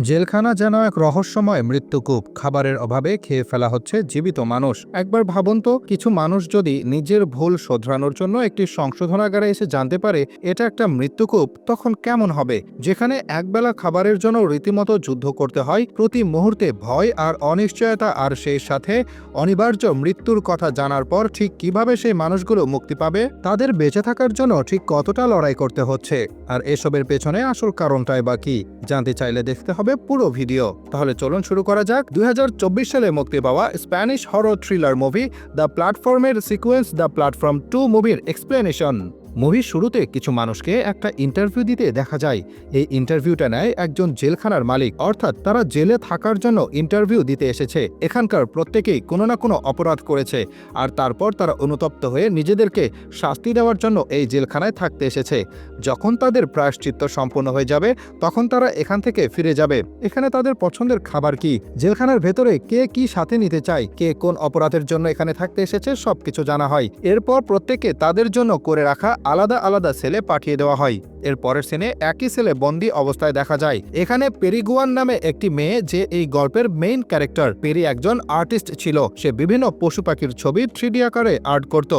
জেলখানা যেন এক রহস্যময় মৃত্যুকূপ। খাবারের অভাবে খেয়ে ফেলা হচ্ছে জীবিত মানুষ। একবার ভাবুন তো, কিছু মানুষ যদি নিজের ভুল শোধরানোর জন্য একটি সংশোধনাগারে এসে জানতে পারে, এটা একটা মৃত্যুকূপ, তখন কেমন হবে? যেখানে একবেলা খাবারের জন্য রীতিমতো যুদ্ধ করতে হয়, প্রতি মুহূর্তে ভয় আর অনিশ্চয়তা, আর সেই সাথে অনিবার্য মৃত্যুর কথা জানার পর ঠিক কীভাবে সেই মানুষগুলো মুক্তি পাবে? তাদের বেঁচে থাকার জন্য ঠিক কতটা লড়াই করতে হচ্ছে? আর এসবের পেছনে আসল কারণটাই বা কি? জানতে চাইলে দেখতে হবে পুরো ভিডিও। তাহলে চলুন শুরু করা যাক। দুই হাজার চব্বিশ সালে মুক্তি পাওয়া Spanish horror thriller movie the প্ল্যাটফর্মের সিকোয়েন্স দ্য প্ল্যাটফর্ম টু মুভির এক্সপ্লেনেশন মুভির শুরুতে কিছু মানুষকে একটা ইন্টারভিউ দিতে দেখা যায়। এই ইন্টারভিউটা নেয় একজন জেলখানার মালিক। অর্থাৎ তারা জেলে থাকার জন্য ইন্টারভিউ দিতে এসেছে। এখানকার প্রত্যেকেই কোনো না কোনো অপরাধ করেছে। আর তারপর তারা অনুতপ্ত হয়ে নিজেদেরকে শাস্তি দেওয়ার জন্য এই জেলখানায় থাকতে এসেছে। যখন তাদের প্রায়শ্চিত্ত সম্পূর্ণ হয়ে যাবে, তখন তারা এখান থেকে ফিরে যাবে। এখানে তাদের পছন্দের খাবার কি? জেলখানার ভেতরে কে কি সাথে নিতে চায়? কে কোন অপরাধের জন্য এখানে থাকতে এসেছে? সবকিছু জানা হয়। এরপর প্রত্যেকে তাদের জন্য করে রাখা আলাদা আলাদা সেলে পাঠিয়ে দেওয়া হয়। এর পরের সিনে একই সেলে বন্দি অবস্থায় দেখা যায়। এখানে পেরিগুয়ান নামে একটি মেয়ে যে এই গল্পের মেইন ক্যারেক্টার। পেরি একজন আর্টিস্ট ছিল। সে বিভিন্ন পশু পাখির ছবি থ্রিডি আকারে আর্ট করত।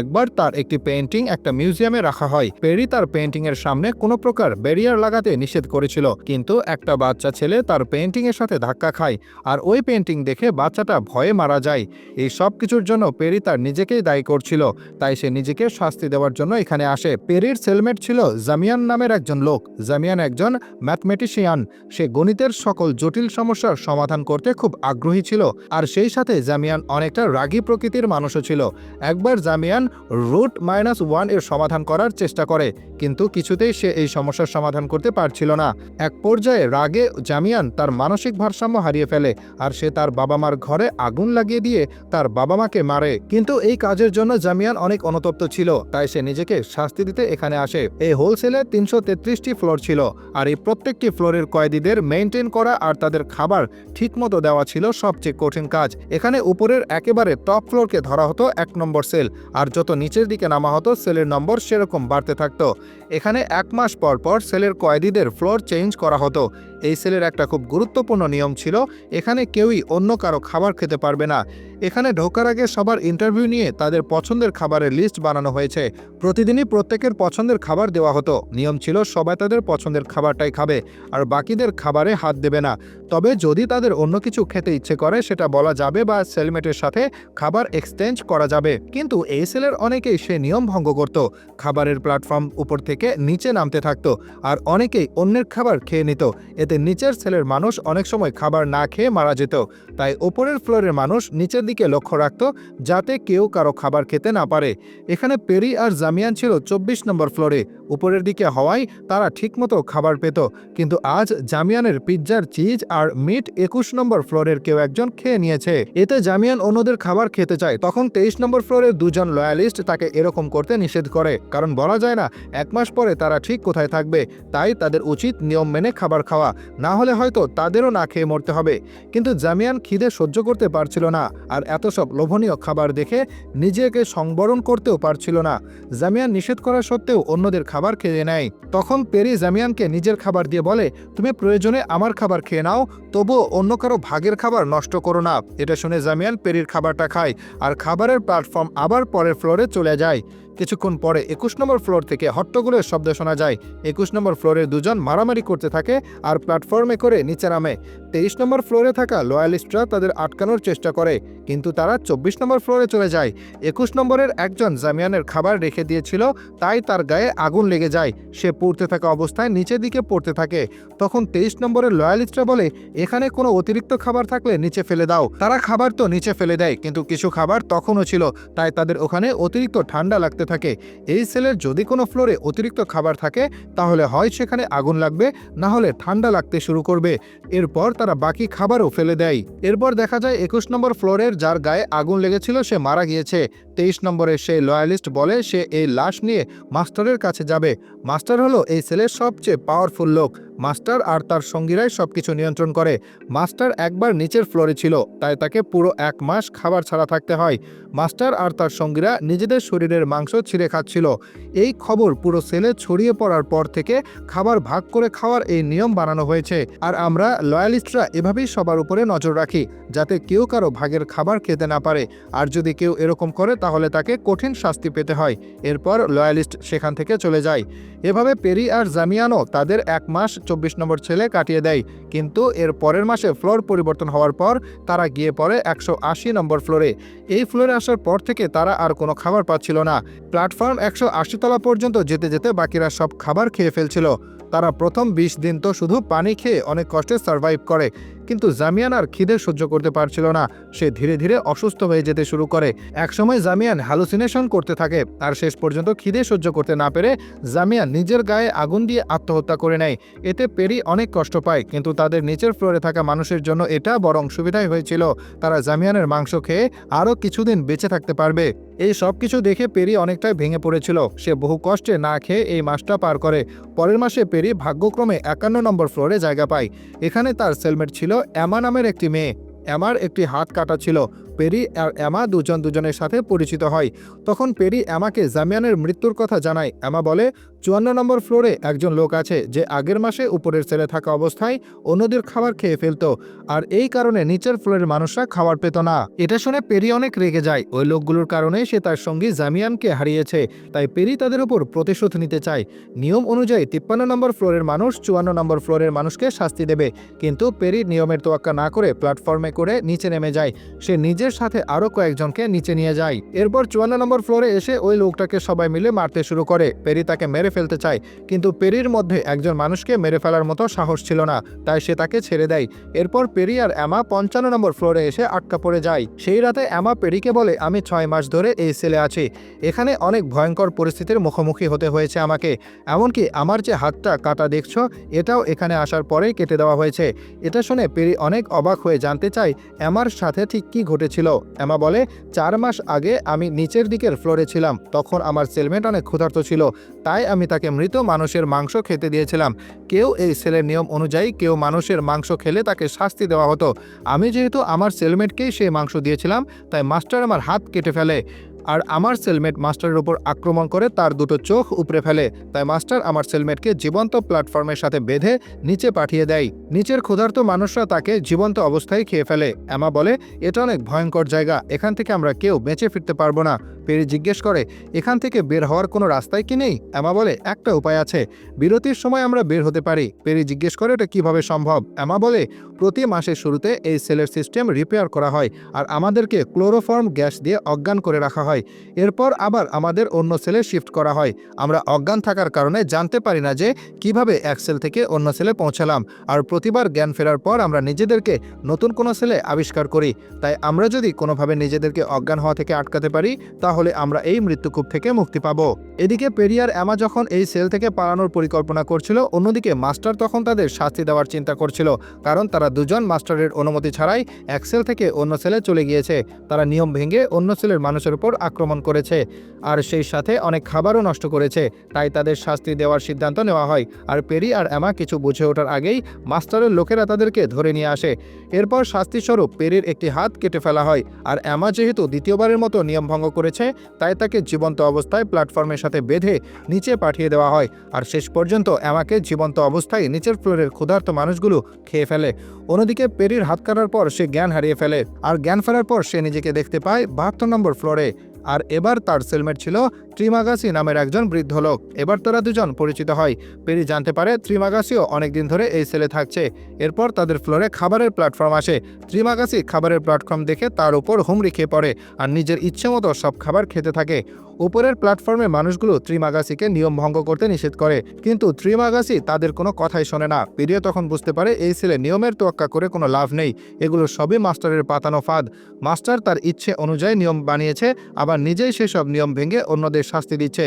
একবার তার একটি পেন্টিং একটা মিউজিয়ামে রাখা হয়। পেরি তার পেন্টিং এর সামনে কোনো প্রকার ব্যারিয়ার লাগাতে নিষেধ করেছিল। কিন্তু একটা বাচ্চা ছেলে তার পেন্টিং এর সাথে ধাক্কা খায় আর ওই পেন্টিং দেখে বাচ্চাটা ভয়ে মারা যায়। এই সব কিছুর জন্য পেরি তার নিজেকেই দায়ী করছিল। তাই সে নিজেকে শাস্তি দেওয়ার জন্য এখানে আসে। পেরির সেলমেট ছিল জামিয়ান নামের একজন লোক। জামিয়ান একজন ম্যাথমেটিশিয়ান। সে গণিতের সকল জটিল সমস্যার সমাধান করতে খুব আগ্রহী ছিল। আর সেই সাথে জামিয়ান অনেকটা রাগী প্রকৃতির মানুষও ছিল। একবার জামিয়ান রুট মাইনাস ওয়ানের সমাধান করার চেষ্টা করে, কিন্তু কিছুতেই সে এই সমস্যার সমাধান করতে পারছিল না। এক পর্যায়ে রাগে জামিয়ান তার মানসিক ভারসাম্য হারিয়ে ফেলে আর সে তার বাবা মার ঘরে আগুন লাগিয়ে দিয়ে তার বাবা মাকে মারে। কিন্তু এই কাজের জন্য জামিয়ান অনেক অনুতপ্ত ছিল, তাই সে নিজেকে শাস্তি দিতে এখানে আসে। এই হোলসেলে তিনশো তেত্রিশটি ফ্লোর ছিল আর এই প্রত্যেকটি ফ্লোরের কয়েদিদের মেনটেন করা আর তাদের খাবার ঠিকমতো দেওয়া ছিল সবচেয়ে কঠিন কাজ। এখানে উপরের একেবারে টপ ফ্লোরকে ধরা হতো এক নম্বর সেল, আর যত নিচের দিকে নামা হতো, সেলের নম্বর সেরকম বাড়তে থাকতো। এখানে এক মাস পর পর সেলের কয়েদিদের ফ্লোর চেঞ্জ করা হতো। এই সেলের একটা খুব গুরুত্বপূর্ণ নিয়ম ছিল, এখানে কেউই অন্য কারও খাবার খেতে পারবে না। এখানে ঢোকার আগে সবার ইন্টারভিউ নিয়ে তাদের পছন্দের খাবারের লিস্ট বানানো হয়েছে। প্রতিদিনই প্রত্যেকের পছন্দের খাবার দেওয়া হতো। নিয়ম ছিল, সবাই তাদের পছন্দের খাবারটাই খাবে, আর বাকিদের খাবারে হাত দেবে না। তবে যদি তাদের অন্য কিছু খেতে ইচ্ছে করে, সেটা বলা যাবে বা সেলমেটের সাথে খাবার এক্সচেঞ্জ করা যাবে। কিন্তু এই সেলের অনেকেই সে নিয়ম ভঙ্গ করত। খাবারের প্ল্যাটফর্ম উপর থেকে নিচে নামতে থাকত আর অনেকেই অন্যের খাবার খেয়ে নিত। এতে নিচের সেলের মানুষ অনেক সময় খাবার না খেয়ে মারা যেত। তাই ওপরের ফ্লোরের মানুষ নিচের দিকে লক্ষ্য রাখত যাতে কেউ কারও খাবার খেতে না পারে। এখানে পেরি আর জামিয়ান ছিল চব্বিশ নম্বর ফ্লোরে। উপরের দিকে হওয়ায় তারা ঠিকমতো খাবার পেত, কিন্তু আজ জামিয়ানের পিৎজার চিজ আর মিট একুশ নম্বর ফ্লোরের কেউ একজন খেয়ে নিয়েছে। এতে জামিয়ান অন্যদের খাবার খেতে চায়, তখন তেইশ নম্বর ফ্লোরের দুজন লয়ালিস্ট তাকে এরকম করতে নিষেধ করে, কারণ বলা যায় না, এক মাস পরে তারা ঠিক কোথায় থাকবে, তাই তাদের উচিত নিয়ম মেনে খাবার খাওয়া, না হলে হয়তো তাদেরও না খেয়ে মরতে হবে। কিন্তু জামিয়ান খিদে সহ্য করতে পারছিল না, আর এত সব লোভনীয় খাবার দেখে নিজেকে সংবরণ করতেও পারছিল না। জামিয়ান নিষেধ করা সত্ত্বেও অন্যদের খাবার খেয়ে নেয়। তখন পেরি জামিয়ানকে নিজের খাবার দিয়ে বলে, তুমি প্রয়োজনে আমার খাবার খেয়ে নাও, তবুও অন্য কারও ভাগের খাবার নষ্ট করো না। এটা শুনে জামিয়ান পেরির খাবারটা খায়, আর খাবারের প্ল্যাটফর্ম আবার পরের ফ্লোরে চলে যায়। কিছুক্ষণ পরে একুশ নম্বর ফ্লোর থেকে হট্টগোলের শব্দ শোনা যায়। একুশ নম্বর ফ্লোরে দুজন মারামারি করতে থাকে আর প্ল্যাটফর্মে করে নিচে নামে। তেইশ নম্বর ফ্লোরে থাকা লয়ালিস্টরা তাদের আটকানোর চেষ্টা করে, কিন্তু তারা চব্বিশ নম্বর ফ্লোরে চলে যায়। একুশ নম্বরের একজন জামিয়ানের খাবার রেখে দিয়েছিল, তাই তার গায়ে আগুন লেগে যায়। সে পড়তে থাকা অবস্থায় নিচের দিকে পড়তে থাকে। তখন তেইশ নম্বরের লয়ালিস্টরা বলে, এখানে কোনো অতিরিক্ত খাবার থাকলে নিচে ফেলে দাও। তারা খাবার তো নিচে ফেলে দেয়, কিন্তু কিছু খাবার তখনও ছিল, তাই তাদের ওখানে অতিরিক্ত ঠান্ডা লাগতে থাকে। এই সেলের যদি কোনো ফ্লোরে অতিরিক্ত খাবার থাকে, তাহলে হয় সেখানে আগুন লাগবে, না হলে ঠান্ডা লাগতে শুরু করবে। এরপর তারা বাকি খাবারও ফেলে দেয়। এরপর দেখা যায় একুশ নম্বর ফ্লোরের যার গায়ে আগুন লেগেছিল, সে মারা গিয়েছে। তেইশ নম্বরের সেই লয়ালিস্ট বলে, সে এই লাশ নিয়ে মাস্টারের কাছে যাবে। মাস্টার হলো এই সেলের সবচেয়ে পাওয়ারফুল লোক। মাস্টার আর তার সঙ্গীরাই সবকিছু নিয়ন্ত্রণ করে। মাস্টার একবার নিচের ফ্লোরে ছিল, তাই তাকে পুরো এক মাস খাবার ছাড়া থাকতে হয়। মাস্টার আর তার সঙ্গীরা নিজেদের শরীরের মাংস মাংস ছিঁড়ে খাচ্ছিল। এই খবর পুরো সেলে ছড়িয়ে পড়ার পর থেকে খাবার ভাগ করে খাওয়ার এই নিয়ম বানানো হয়েছে। আর আমরা লয়ালিস্টরা এভাবেই সবার উপরে নজর রাখি, যাতে কেউ কারও ভাগের খাবার খেতে না পারে। আর যদি কেউ এরকম করে, তাহলে তাকে কঠিন শাস্তি পেতে হয়। এরপর লয়ালিস্ট সেখান থেকে চলে যায়। এভাবে পেরি আর জামিয়ানো তাদের এক মাস চব্বিশ নম্বর ছেলে কাটিয়ে দেয়। কিন্তু এর পরের মাসে ফ্লোর পরিবর্তন হওয়ার পর তারা গিয়ে পড়ে একশো আশি নম্বর ফ্লোরে। এই ফ্লোরে আসার পর থেকে তারা আর কোনো খাবার পাচ্ছিল না। প্ল্যাটফর্ম একশো আশিতলা পর্যন্ত যেতে যেতে বাকিরা সব খাবার খেয়ে ফেলছিল। তারা প্রথম বিশ দিন তো শুধু পানি খেয়ে অনেক কষ্টে সার্ভাইভ করে। কিন্তু জামিয়ান আর খিদে সহ্য করতে পারছিল না। সে ধীরে ধীরে অসুস্থ হয়ে যেতে শুরু করে। একসময় জামিয়ান হ্যালুসিনেশন করতে থাকে। আর শেষ পর্যন্ত খিদে সহ্য করতে না পেরে জামিয়ান নিজের গায়ে আগুন দিয়ে আত্মহত্যা করে নেয়। এতে পেরি অনেক কষ্ট পায়, কিন্তু তাদের নিচের ফ্লোরে থাকা মানুষের জন্য এটা বরং সুবিধাই হয়েছিল। তারা জামিয়ানের মাংস খেয়ে আরও কিছুদিন বেঁচে থাকতে পারবে। এই সব কিছু দেখে পেরি অনেকটাই ভেঙে পড়েছিল। সে বহু কষ্টে না খেয়ে এই মাসটা পার করে। পরের মাসে পেরি ভাগ্যক্রমে একান্ন নম্বর ফ্লোরে জায়গা পায়। এখানে তার সেলমেট ছিল অ্যামা নামের একটি মেয়ে। অ্যামার একটি হাত কাটা ছিল। পেরি আর অ্যামা দুজন দুজনের সাথে পরিচিত হয়। তখন পেরি অ্যামাকে জামিয়ানের মৃত্যুর কথা জানায়। অ্যামা বলে চুয়ান্ন নম্বর ফ্লোরে একজন লোক আছে যে আগের মাসে উপরের সেলে থাকা অবস্থায় অন্যদের খাবার খেয়ে ফেলতো, আর এই কারণে নিচের ফ্লোরের মানুষরা খাবার পেত না। এটা শুনে পেরি অনেক রেগে যায়। ওই লোকগুলোর কারণে সে তার সঙ্গী জামিয়ানকে হারিয়েছে, তাই পেরি তাদের উপর প্রতিশোধ নিতে চায়। নিয়ম অনুযায়ী তিপ্পান্ন নম্বর ফ্লোরের মানুষ চুয়ান্ন নম্বর ফ্লোরের মানুষকে শাস্তি দেবে, কিন্তু পেরি নিয়মের তোয়াক্কা না করে প্ল্যাটফর্মে করে নিচে নেমে যায়। সে নিজের সাথে আরও কয়েকজনকে নিচে নিয়ে যায়। এরপর চুয়ান্ন নম্বর ফ্লোরে এসে ওই লোকটাকে সবাই মিলে মারতে শুরু করে। পেরি তাকে মেরে ফেলতে চায়, কিন্তু পেরির মধ্যে একজন মানুষকে মেরে ফেলার মতো সাহস ছিল না, তাই সে তাকে ছেড়ে দেয়। এরপর পেরি আর অ্যামা পঞ্চান্ন নম্বর ফ্লোরে এসে আটকা পড়ে যায়। সেই রাতে অ্যামা পেরিকে বলে, আমি ছয় মাস ধরে এই সেলে আছি। এখানে অনেক ভয়ঙ্কর পরিস্থিতির মুখোমুখি হতে হয়েছে আমাকে। এমনকি আমার যে হাতটা কাটা দেখছ, এটাও এখানে আসার পরেই কেটে দেওয়া হয়েছে। এটা শুনে পেরি অনেক অবাক হয়ে জানতে চায়, অ্যামার সাথে ঠিক কী ঘটেছিল? অ্যামা বলে, চার মাস আগে আমি নিচের দিকের ফ্লোরে ছিলাম, তখন আমার সেলমেট অনেক ক্ষুধার্ত ছিল, তাই আমি তাকে মৃত মানুষের মাংস খেতে দিয়েছিলাম। কেউ এই সেলের নিয়ম অনুযায়ী কেউ মানুষের মাংস খেলে তাকে শাস্তি দেওয়া হতো। আমি যেহেতু আমার সেলমেটকেই সেই মাংস দিয়েছিলাম, তাই মাস্টার আমার হাত কেটে ফেলে। আর আমার সেলমেট মাস্টারের উপর আক্রমণ করে তার দুটো চোখ উপড়ে ফেলে। তাই মাস্টার আমার সেলমেটকে জীবন্ত প্ল্যাটফর্মের সাথে বেঁধে নিচে পাঠিয়ে দেয়। নিচের ক্ষুধার্ত মানুষরা তাকে জীবন্ত অবস্থায় খেয়ে ফেলে। এমা বলে, এটা অনেক ভয়ঙ্কর জায়গা। এখান থেকে আমরা কেউ বেঁচে ফিরতে পারব না। পেরি জিজ্ঞেস করে, এখান থেকে বের হওয়ার কোনো রাস্তাই কি নেই? এমা বলে, একটা উপায় আছে। বিরতির সময় আমরা বের হতে পারি। পেরি জিজ্ঞেস করে, এটা কীভাবে সম্ভব? এমা বলে, প্রতি মাসের শুরুতে এই সেলের সিস্টেম রিপেয়ার করা হয়, আর আমাদেরকে ক্লোরোফর্ম গ্যাস দিয়ে অজ্ঞান করে রাখা হয়। এরপর আবার আমাদের অন্য সেলে শিফট করা হয়। আমরা অজ্ঞান থাকার কারণে জানতে পারি না যে কীভাবে এক সেল থেকে অন্য সেলে পৌঁছালাম। আর প্রতিবার জ্ঞান ফেরার পর আমরা নিজেদেরকে নতুন কোনো সেলে আবিষ্কার করি। তাই আমরা যদি কোনোভাবে নিজেদেরকে অজ্ঞান হওয়া থেকে আটকাতে পারি, তাহলে আমরা এই মৃত্যুকূপ থেকে মুক্তি পাব। এদিকে পেরিয়ার অ্যামা যখন এই সেল থেকে পালানোর পরিকল্পনা করছিল, অন্যদিকে মাস্টার তখন তাদের শাস্তি দেওয়ার চিন্তা করছিল। কারণ তারা দুজন মাস্টারের অনুমতি ছাড়াই এক সেল থেকে অন্য সেলে চলে গিয়েছে। তারা নিয়ম ভেঙে অন্য সেলের মানুষের উপর আক্রমণ করেছে। আর সেই সাথে অনেক খাবারও নষ্ট করেছে। তাই তাদের শাস্তি দেওয়ার সিদ্ধান্ত নেওয়া হয়। আর পেরি আর অ্যামা কিছু বুঝে ওঠার আগেই মাস্টারের লোকেরা তাদেরকে ধরে নিয়ে আসে। এরপর শাস্তিস্বরূপ পেরির একটি হাত কেটে ফেলা হয়। আর অ্যামা যেহেতু দ্বিতীয়বারের মতো নিয়ম ভঙ্গ করেছে, তাই তাকে জীবন্ত অবস্থায় প্ল্যাটফর্মের সাথে বেঁধে নিচে পাঠিয়ে দেওয়া হয়। আর শেষ পর্যন্ত অ্যামাকে জীবন্ত অবস্থায় নিচের ফ্লোরের ক্ষুধার্ত মানুষগুলো খেয়ে ফেলে। অন্যদিকে পেরির হাত কাটার পর সে জ্ঞান হারিয়ে ফেলে। আর জ্ঞান ফেরার পর সে নিজেকে দেখতে পায় বাহাত্তর নম্বর ফ্লোরে। আর এবার তার সেলমেট ছিল ত্রিমাগাসি নামের একজন বৃদ্ধ লোক। এবার তারা দুজন পরিচিত হয়। পেরি জানতে পারে ত্রিমাগাসিও অনেকদিন ধরে এই সেলে থাকছে। এরপর তাদের ফ্লোরে খাবারের প্ল্যাটফর্ম আসে। ত্রিমাগাসি খাবারের প্ল্যাটফর্ম দেখে তার উপর হুমড়ি খেয়ে পড়ে আর নিজের ইচ্ছে মতো সব খাবার খেতে থাকে। উপরের প্ল্যাটফর্মে মানুষগুলো ত্রিমাগাসিকে নিয়ম ভঙ্গ করতে নিষেধ করে। কিন্তু ত্রিমাগাসি তাদের কোনো কথাই শোনে না। পেরিয়ে তখন বুঝতে পারে এই ছেলে নিয়মের তোয়াক্কা করে কোনো লাভ নেই। এগুলো সবই মাস্টারের পাতানো ফাঁদ। মাস্টার তার ইচ্ছে অনুযায়ী নিয়ম বানিয়েছে, আবার নিজেই সেসব নিয়ম ভেঙে অন্যদের শাস্তি দিচ্ছে।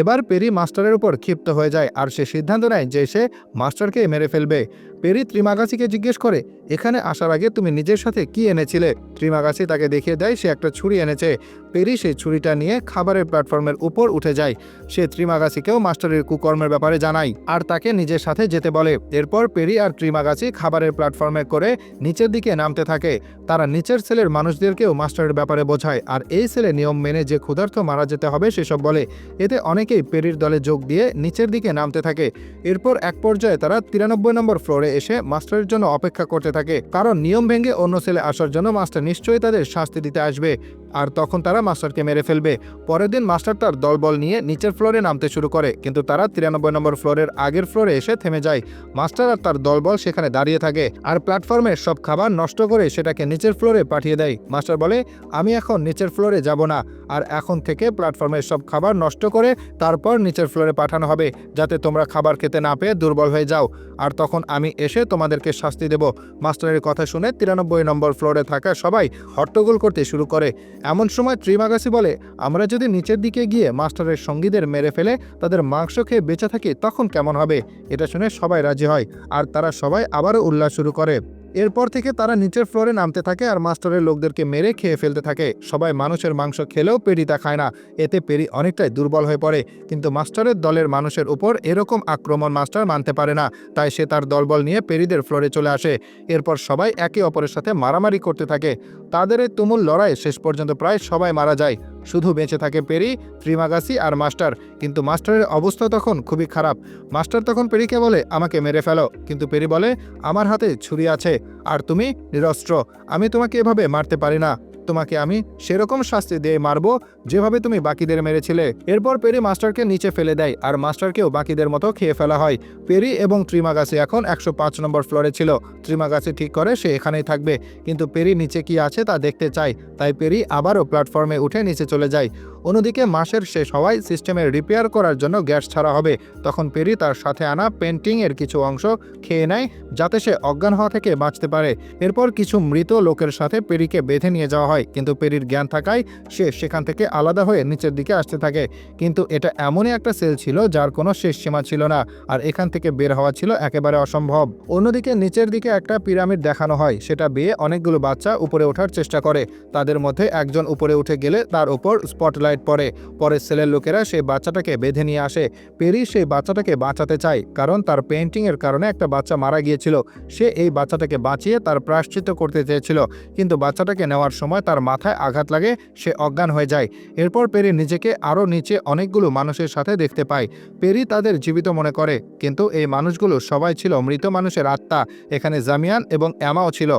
এবার পেরি মাস্টারের উপর ক্ষিপ্ত হয়ে যায় আর সে সিদ্ধান্ত নেয় যে সে মাস্টারকে মেরে ফেলবে। পেরি ত্রিমাগাছিকে জিজ্ঞেস করে, এখানে আসার আগে তুমি নিজের সাথে কি এনেছিলে? ত্রিমাগাছি তাকে দেখিয়ে দেয়, সে একটা ছুরি এনেছে। পেরি সেই ছুরিটা নিয়ে খাবারের প্ল্যাটফর্মের উপর উঠে যায়। সে ত্রিমাগাছিকেও মাস্টারের কুকর্মের ব্যাপারে জানায় আর তাকে নিজের সাথে যেতে বলে। এরপর পেরি আর ত্রিমাগাছি খাবারের প্ল্যাটফর্মে করে নিচের দিকে নামতে থাকে। তারা নিচের সেলের মানুষদেরকেও মাস্টারের ব্যাপারে বোঝায় আর এই সেলে নিয়ম মেনে যে ক্ষুধার্থ মারা যেতে হবে সেসব বলে। এতে অনেকেই পেরির দলে যোগ দিয়ে নিচের দিকে নামতে থাকে। এরপর এক পর্যায়ে তারা তিরানব্বই নম্বর ফ্লোরে এসে মাস্টারের জন্য অপেক্ষা করতে থাকে। কারণ নিয়ম ভেঙে অন্য সেলে আসার জন্য মাস্টার নিশ্চয়ই তাদের শাস্তি দিতে আসবে। আর তখন তারা মাস্টারকে মেরে ফেলবে। পরের দিন মাস্টার তার দলবল নিয়ে নিচের ফ্লোরে নামতে শুরু করে। কিন্তু তারা তিরানব্বই নম্বর ফ্লোরের আগের ফ্লোরে এসে থেমে যায়। মাস্টার আর তার দলবল সেখানে দাঁড়িয়ে থাকে। আর প্ল্যাটফর্মের সব খাবার নষ্ট করে সেটাকে নিচের ফ্লোরে পাঠিয়ে দেয়। মাস্টার বলে, আমি এখন নিচের ফ্লোরে যাব না। আর এখন থেকে প্ল্যাটফর্মের সব খাবার নষ্ট করে তারপর নিচের ফ্লোরে পাঠানো হবে। যাতে তোমরা খাবার খেতে না পেয়ে দুর্বল হয়ে যাও। আর তখন আমি এসে তোমাদেরকে শাস্তি দেব। মাস্টারের কথা শুনে তিরানব্বই নম্বর ফ্লোরে থাকা সবাই হট্টগোল করতে শুরু করে। এমন সময় ত্রিমাগাসি বলে, আমরা যদি নিচের দিকে গিয়ে মাস্টারের সঙ্গীদের মেরে ফেলে, তাদের মাংস খেয়ে বেঁচে থাকি, তখন কেমন হবে? এটা শুনে সবাই রাজি হয়, আর তারা সবাই আবারও উল্লাস শুরু করে। এরপর থেকে তারা নিচের ফ্লোরে নামতে থাকে আর মাস্টারের লোকদেরকে মেরে খেয়ে ফেলতে থাকে। সবাই মানুষের মাংস খেলেও পেরি তা খায় না। এতে পেরি অনেকটাই দুর্বল হয়ে পড়ে। কিন্তু মাস্টারের দলের মানুষের উপর এরকম আক্রমণ মাস্টার মানতে পারে না। তাই সে তার দলবল নিয়ে পেরিদের ফ্লোরে চলে আসে। এরপর সবাই একে অপরের সাথে মারামারি করতে থাকে। তাদের এই তুমুল লড়াই শেষ পর্যন্ত প্রায় সবাই মারা যায়। শুধু বেঁচে থাকে পেরি, ত্রিমাগাসি আর মাস্টার। কিন্তু মাস্টারের অবস্থা তখন খুবই খারাপ। মাস্টার তখন পেরিকে বলে, আমাকে মেরে ফেলো। কিন্তু পেরি বলে, আমার হাতে ছুরি আছে, আর তুমি নিরস্ত্র। আমি তোমাকে এভাবে মারতে পারি না। তোমাকে আমি সেরকম শাস্তি দিয়ে মারবো যেভাবে তুমি বাকিদের মেরেছিলে। এরপর পেরি মাস্টারকে নিচে ফেলে দেয় আর মাস্টারকেও বাকিদের মতো খেয়ে ফেলা হয়। পেরি এবং ত্রিমাগাছি এখন একশো পাঁচ নম্বর ফ্লোরে ছিল। ত্রিমাগাছি ঠিক করে সে এখানেই থাকবে। কিন্তু পেরি নিচে কি আছে তা দেখতে চায়। তাই পেরি আবারও প্ল্যাটফর্মে উঠে নিচে চলে যায়। অন্যদিকে মাসের শেষ হওয়ায় সিস্টেমের রিপেয়ার করার জন্য গ্যাস ছাড়া হবে। তখন পেরি তার সাথে আনা পেন্টিং এর কিছু অংশ খেয়ে নেয়, যাতে সে অজ্ঞান হওয়া থেকে বাঁচতে পারে। এরপর কিছু মৃত লোকের সাথে পেরিকে বেঁধে নিয়ে যাওয়া হয়, কিন্তু পেরির জ্ঞান থাকায় সে সেখান থেকে আলাদা হয়ে নিচের দিকে আসতে থাকে। কিন্তু এটা এমনই একটা সেল ছিল যার কোনো শেষ সীমা ছিল না, আর এখান থেকে বের হওয়া ছিল একেবারে অসম্ভব। অন্যদিকে নিচের দিকে একটা পিরামিড দেখানো হয়, সেটা বেয়ে অনেকগুলো বাচ্চা উপরে ওঠার চেষ্টা করে। তাদের মধ্যে একজন উপরে উঠে গেলে তার উপর স্পটলাইট পড়ে। পরে সেলের লোকেরা সেই বাচ্চাটাকে বেঁধে নিয়ে আসে। পেরি সেই বাচ্চাটাকে বাঁচাতে চায়, কারণ তার পেন্টিংয়ের কারণে একটা বাচ্চা মারা গিয়েছিল। সে এই বাচ্চাটাকে বাঁচিয়ে তার প্রায়শ্চিত্ত করতে চেয়েছিল, কিন্তু বাচ্চাটাকে নেওয়ার সময় তার মাথায় আঘাত লাগে, সে অজ্ঞান হয়ে যায়। এরপর পেরি নিজেকে আরও নিচে অনেকগুলো মানুষের সাথে দেখতে পায়। পেরি তাদের জীবিত মনে করে, কিন্তু এই মানুষগুলো সবাই ছিল মৃত মানুষের আত্মা, এখানে জামিয়ান এবং অ্যামাও ছিল।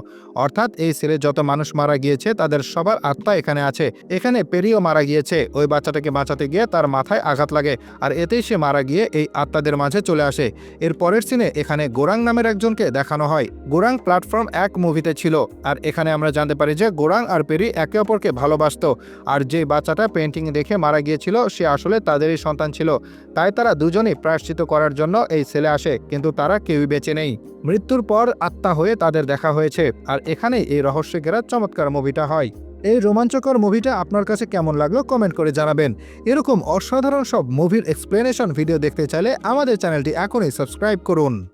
অর্থাৎ এই সেলে যত মানুষ মারা গিয়েছে, তাদের সবার আত্মা এখানে আছে। এখানে পেরিও মারা গিয়েছে। ওই বাচ্চাটাকে বাঁচাতে গিয়ে তার মাথায় আঘাত লাগে। আর এতেই সে মারা গিয়ে এই আত্মাদের মাঝে চলে আসে। এর পরের সিনে এখানে গোরাং নামের একজনকে দেখানো হয়। গোরাং প্ল্যাটফর্ম এক মুভিতে ছিল। আর এখানে আমরা জানতে পারি যে গোরাং আর পেরি একে অপরকে ভালোবাসতো। আর যে বাচ্চাটা পেন্টিং দেখে মারা গিয়েছিল, সে আসলে তাদেরই সন্তান ছিল। তাই তারা দুজনেই প্রায়শ্চিত করার জন্য এই ছেলে আসে, কিন্তু তারা কেউই বেঁচে নেই। মৃত্যুর পর আত্মা হয়ে তাদের দেখা হয়েছে। আর এখানেই এই রহস্য ঘেরা চমৎকার মুভিটা হয়। এই রোমাঞ্চকর মুভিটা আপনার কাছে কেমন লাগল কমেন্ট করে জানাবেন। এরকম অসাধারণ সব মুভির এক্সপ্লেনেশন ভিডিও দেখতে চাইলে আমাদের চ্যানেলটি এখনই সাবস্ক্রাইব করুন।